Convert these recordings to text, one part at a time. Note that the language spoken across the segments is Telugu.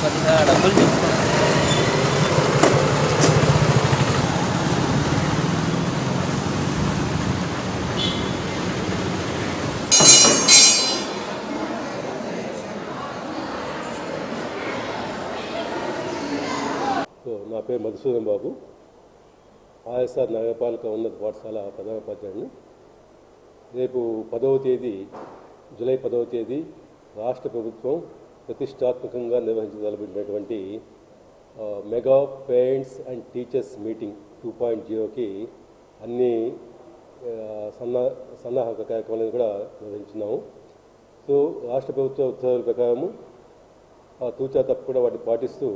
కొద్దిగా డబ్బులు తీసుకోండి సో నా పేరు మధుసూదన్ బాబు. ఆర్ఎస్ఆర్ నగరపాలక ఉన్నత పాఠశాల ప్రధానోపాధ్యాయుడిని రేపు పదవ తేదీ జూలై పదవ తేదీ రాష్ట్ర ప్రభుత్వం ప్రతిష్టాత్మకంగా నిర్వహించదలబడినటువంటి mega parents and teachers meeting two point జీరోకి అన్ని సన్న సన్నా సన్నాహక కార్యక్రమాలను కూడా నిర్వహించున్నాము సో రాష్ట్ర ప్రభుత్వ ఉత్తర్వుల ప్రకారము ఆ తూచా తప్పకుండా వాటిని పాటిస్తూ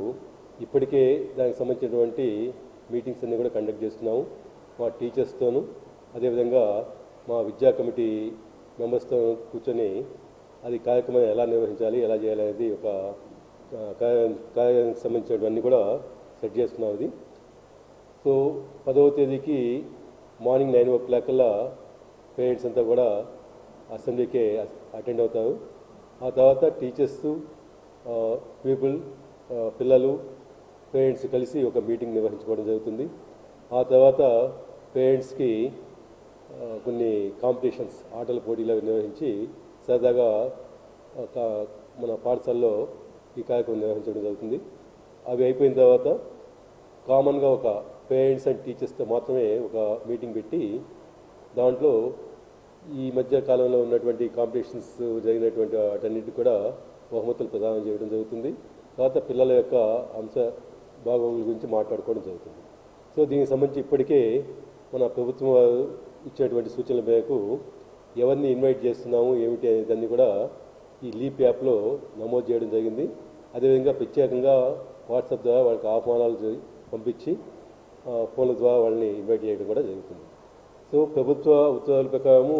ఇప్పటికే దానికి సంబంధించినటువంటి మీటింగ్స్ అన్నీ కూడా కండక్ట్ చేస్తున్నాము మా టీచర్స్తోనూ అదేవిధంగా మా విద్యా కమిటీ మెంబర్స్తో కూర్చొని అది కార్యక్రమాన్ని ఎలా నిర్వహించాలి ఎలా చేయాలి అనేది ఒక కార్యానికి సంబంధించినవన్నీ కూడా సెట్ చేసుకున్నాం అది. సో పదవ తేదీకి మార్నింగ్ నైన్ ఓ క్లాక్ కల్లా పేరెంట్స్ అంతా కూడా అసెంబ్లీకే అటెండ్ అవుతారు. ఆ తర్వాత టీచర్స్ పీపుల్ పిల్లలు పేరెంట్స్ కలిసి ఒక మీటింగ్ నిర్వహించుకోవడం జరుగుతుంది. ఆ తర్వాత పేరెంట్స్కి కొన్ని కాంపిటీషన్స్ ఆటల పోటీలు నిర్వహించి సరదాగా ఒక మన పాఠశాలలో ఈ కార్యక్రమం నిర్వహించడం జరుగుతుంది. అవి అయిపోయిన తర్వాత కామన్గా ఒక పేరెంట్స్ అండ్ టీచర్స్తో మాత్రమే ఒక మీటింగ్ పెట్టి దాంట్లో ఈ మధ్య కాలంలో ఉన్నటువంటి కాంపిటీషన్స్ జరిగినటువంటి వాటన్నిటి కూడా బహుమతులు ప్రదానం చేయడం జరుగుతుంది. తర్వాత పిల్లల యొక్క అంశ భాగముల గురించి మాట్లాడుకోవడం జరుగుతుంది. సో దీనికి సంబంధించి ఇప్పటికే మన ప్రభుత్వం ఇచ్చేటువంటి సూచనల మేరకు ఎవరిని ఇన్వైట్ చేస్తున్నాము ఏమిటి అనేదాన్ని కూడా ఈ లీప్ యాప్లో నమోదు చేయడం జరిగింది. అదేవిధంగా ప్రత్యేకంగా వాట్సాప్ ద్వారా వాళ్ళకి ఆహ్వానాలు పంపించి ఫోన్ల ద్వారా వాళ్ళని ఇన్వైట్ చేయడం కూడా జరుగుతుంది. సో ప్రభుత్వ ఉత్తర్వుల ప్రకారము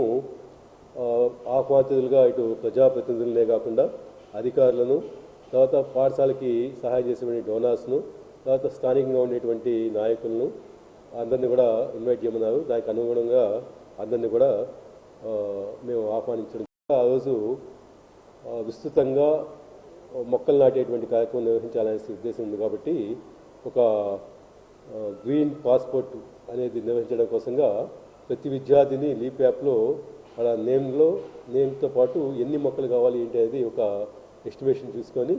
ఆ, ఆహ్వానితులుగా ఇటు ప్రజాప్రతినిధులనే కాకుండా అధికారులను తర్వాత పాఠశాలకి సహాయం చేసేటువంటి డోనార్స్ను తర్వాత స్థానికంగా ఉండేటువంటి నాయకులను అందరినీ కూడా ఇన్వైట్ చేయమన్నారు. దానికి అనుగుణంగా అందరినీ కూడా మేము ఆహ్వానించడం. ఆ రోజు విస్తృతంగా మొక్కలు నాటేటువంటి కార్యక్రమం నిర్వహించాలనే ఉద్దేశం ఉంది కాబట్టి ఒక గ్రీన్ పాస్పోర్ట్ అనేది నిర్వహించడం కోసంగా ప్రతి విద్యార్థిని లీప్ యాప్లో అలా నేమ్లో నేమ్తో పాటు ఎన్ని మొక్కలు కావాలి ఏంటి అనేది ఒక ఎస్టిమేషన్ చూసుకొని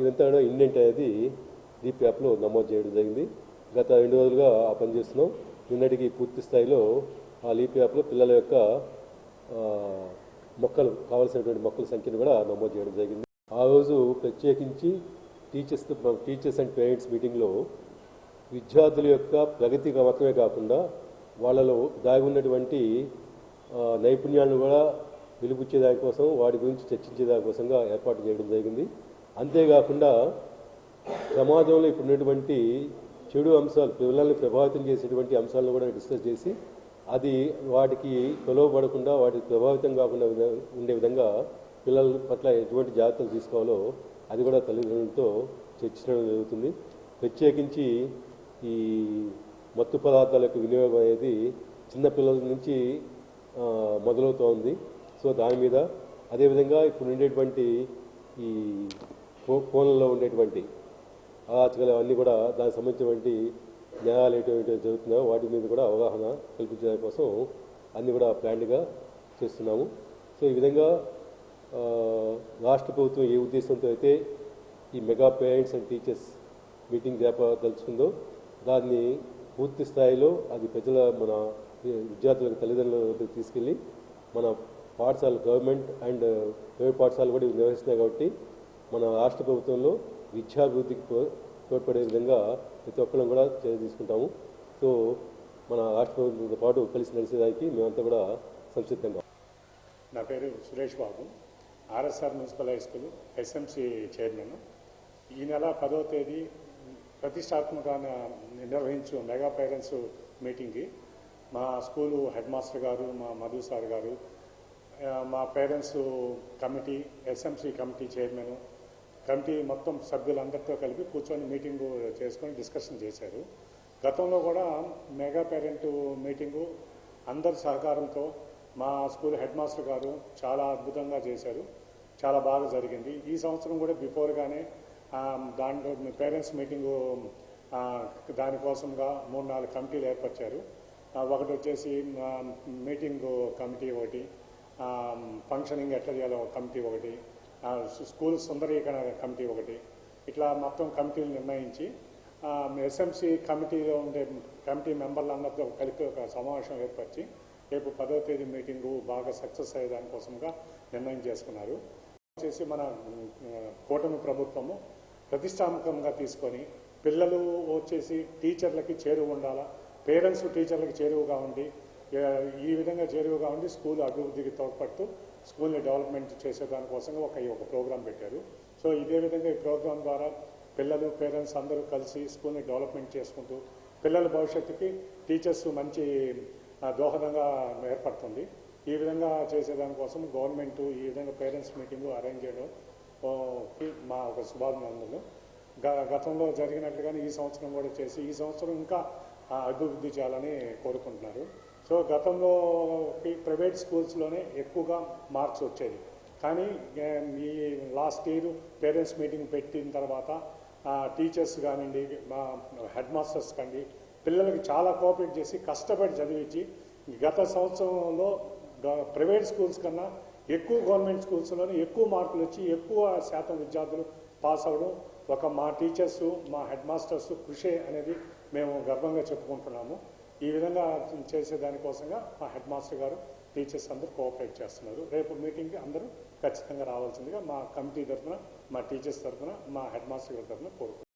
ఇవంతా ఇదంతా కూడా ఇండెంట్ అనేది లీప్ యాప్లో నమోదు చేయడం జరిగింది. గత రెండు రోజులుగా ఆ పని చేస్తున్నాం. నిన్నటికి పూర్తి స్థాయిలో ఆ లీప్ యాప్లో పిల్లల యొక్క మొక్కలు కావలసినటువంటి మొక్కల సంఖ్యను కూడా నమోదు చేయడం జరిగింది. ఆ రోజు ప్రత్యేకించి టీచర్స్ టీచర్స్ అండ్ పేరెంట్స్ మీటింగ్లో విద్యార్థుల యొక్క ప్రగతి మాత్రమే కాకుండా వాళ్ళలో దాగి ఉన్నటువంటి నైపుణ్యాలను కూడా వెలుగుచ్చే దానికోసం వాటి గురించి చర్చించే దానికోసంగా ఏర్పాటు చేయడం జరిగింది. అంతేకాకుండా సమాజంలో ఇప్పుడు ఉన్నటువంటి చెడు అంశాలు పిల్లల్ని ప్రభావితం చేసేటువంటి అంశాలను కూడా డిస్కస్ చేసి అది వాటికి కొలవబడకుండా వాటికి ప్రభావితం కాకుండా ఉండే విధంగా పిల్లల పట్ల ఎటువంటి జాగ్రత్తలు తీసుకోవాలో అది కూడా తల్లిదండ్రులతో చర్చించడం జరుగుతుంది. ప్రత్యేకించి ఈ మత్తు పదార్థాల యొక్క వినియోగం అనేది చిన్నపిల్లల నుంచి మొదలవుతోంది. సో దాని మీద అదేవిధంగా ఇప్పుడు ఉండేటువంటి ఈ ఫో ఫోన్లలో ఉండేటువంటి అరాచకాలు అవన్నీ కూడా దానికి సంబంధించినటువంటి న్యాయాలు ఎటువంటి జరుగుతున్నాయో వాటి మీద కూడా అవగాహన కల్పించడం కోసం అన్ని కూడా ప్లాన్డ్గా చేస్తున్నాము. సో ఈ విధంగా రాష్ట్ర ప్రభుత్వం ఏ ఉద్దేశంతో అయితే ఈ mega parents and teachers meeting జరపదలుచుకుందో దాన్ని పూర్తి స్థాయిలో అది ప్రజల మన విద్యార్థులకు తల్లిదండ్రులకు తీసుకెళ్ళి మన పాఠశాల గవర్నమెంట్ అండ్ ప్రైవేట్ పాఠశాలలు కూడా నిర్వహిస్తున్నాయి కాబట్టి మన రాష్ట్ర ప్రభుత్వంలో విద్యాభివృద్ధికి తోడ్పడే విధంగా ప్రతి ఒక్కరం కూడా చర్య తీసుకుంటాము. సో మన రాష్ట్ర ప్రభుత్వంతో పాటు కలిసి నడిచేదానికి మేమంతా కూడా సంసిద్ధంగా నా పేరు Suresh Babu. RSR municipal high school SMC chairman. ఈ నెల పదవ తేదీ ప్రతిష్టాత్మకంగా నిర్వహించు మెగా పేరెంట్స్ మీటింగ్కి మా స్కూలు హెడ్ మాస్టర్ గారు మా మధు సార్ గారు మా parents committee SMC committee chairman committee మొత్తం సభ్యులందరితో కలిపి కూర్చొని మీటింగ్ చేసుకొని డిస్కషన్ చేశారు. గతంలో కూడా మెగా పేరెంట్ మీటింగు అందరి సహకారంతో మా స్కూల్ హెడ్ మాస్టర్ గారు చాలా అద్భుతంగా చేశారు. చాలా బాగా జరిగింది. ఈ సంవత్సరం కూడా బిఫోర్గానే దాంట్లో పేరెంట్స్ మీటింగు దానికోసంగా మూడు నాలుగు కమిటీలు ఏర్పరిచారు. ఒకటి వచ్చేసి మీటింగు మీటింగ్ కమిటీ ఒకటి ఫంక్షనింగ్ ఎట్లా చేయాలో కమిటీ ఒకటి స్కూల్ సుందరీకరణ కమిటీ ఒకటి. ఇట్లా మొత్తం కమిటీలు నిర్ణయించి ఎస్ఎంసి కమిటీలో ఉండే కమిటీ మెంబర్లందరితో కలిపి ఒక సమావేశం ఏర్పరిచి రేపు పదో తేదీ మీటింగు బాగా సక్సెస్ అయ్యే దానికోసంగా నిర్ణయం చేసుకున్నారు. వచ్చేసి మన కూటమి ప్రభుత్వము ప్రతిష్టాత్మకంగా తీసుకొని పిల్లలు వచ్చేసి టీచర్లకి చేరువు ఉండాలా పేరెంట్స్ టీచర్లకి చేరువుగా ఉండి ఈ విధంగా చేరువుగా ఉండి స్కూల్ అభివృద్ధికి తోడ్పడుతూ స్కూల్ని డెవలప్మెంట్ చేసేదానికోసంగా ఒక ఒక ప్రోగ్రాం పెట్టారు. సో ఇదే విధంగా ఈ ప్రోగ్రాం ద్వారా పిల్లలు పేరెంట్స్ అందరూ కలిసి స్కూల్ని డెవలప్మెంట్ చేసుకుంటూ పిల్లల భవిష్యత్తుకి టీచర్స్ మంచి దోహదంగా ఏర్పడుతుంది. ఈ విధంగా చేసేదానికోసం గవర్నమెంట్ ఈ విధంగా పేరెంట్స్ మీటింగ్ అరేంజ్ చేయడం కి మా ఒక శుభాభినందనలు. గ- గతంలో జరిగినట్లుగానే ఈ సంవత్సరం కూడా చేసి ఈ సంవత్సరం ఇంకా అభివృద్ధి చేయాలని కోరుకుంటున్నారు. సో గతంలో ప్రైవేట్ స్కూల్స్లోనే ఎక్కువగా మార్క్స్ వచ్చేది కానీ ఈ లాస్ట్ ఇయర్ పేరెంట్స్ మీటింగ్ పెట్టిన తర్వాత టీచర్స్ కానివ్వండి మా హెడ్ మాస్టర్స్ కండి పిల్లలకి చాలా కోఆపరేట్ చేసి కష్టపడి చదివించి గత సంవత్సరంలో గ- ప్రైవేట్ స్కూల్స్ కన్నా ఎక్కువ గవర్నమెంట్ స్కూల్స్లోనే ఎక్కువ మార్కులు వచ్చి ఎక్కువ శాతం విద్యార్థులు పాస్ అవ్వడం ఒక మా టీచర్స్ మా హెడ్ మాస్టర్స్ కృషి అనేది మేము గర్వంగా చెప్పుకుంటున్నాము. ఈ విధంగా చేసే దానికోసంగా మా హెడ్ మాస్టర్ గారు టీచర్స్ అందరూ కోఆపరేట్ చేస్తున్నారు. రేపు మీటింగ్కి అందరూ ఖచ్చితంగా రావాల్సిందిగా మా కమిటీ తరఫున మా టీచర్స్ తరఫున మా హెడ్ మాస్టర్ గారి తరఫున కోరుకుంటున్నాను